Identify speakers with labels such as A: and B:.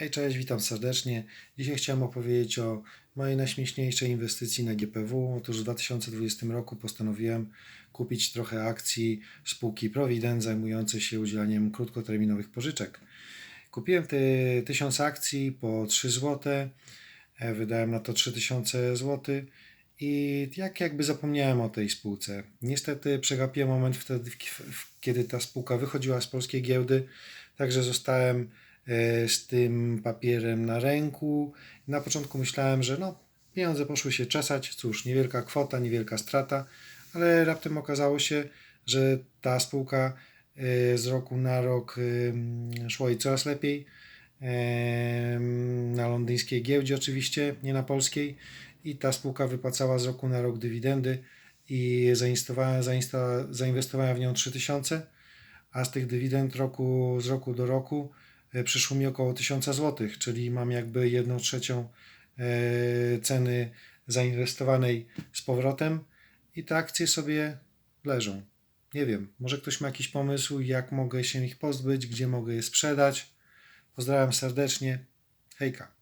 A: Hej, cześć, witam serdecznie. Dzisiaj chciałem opowiedzieć o mojej najśmieszniejszej inwestycji na GPW. Otóż w 2020 roku postanowiłem kupić trochę akcji spółki Provident zajmującej się udzielaniem krótkoterminowych pożyczek. Kupiłem te 1000 akcji po 3 zł. E, Wydałem na to 3000 zł. I jak jakby zapomniałem o tej spółce. Niestety przegapiłem moment wtedy, kiedy ta spółka wychodziła z polskiej giełdy, także zostałem z tym papierem na ręku. Na początku myślałem, że no, pieniądze poszły się czesać, cóż, niewielka kwota, niewielka strata, ale raptem okazało się, że ta spółka e, z roku na rok e, szło jej coraz lepiej. E, Na londyńskiej giełdzie oczywiście, nie na polskiej. I ta spółka wypłacała z roku na rok dywidendy i zainwestowałem, zainwestowałem w nią 3000, a z tych dywidend roku, z roku do roku e, przyszło mi około 1000 zł, czyli mam jakby jedną trzecią e, ceny zainwestowanej z powrotem i te akcje sobie leżą. Nie wiem, może ktoś ma jakiś pomysł, jak mogę się ich pozbyć, gdzie mogę je sprzedać. Pozdrawiam serdecznie. Hejka.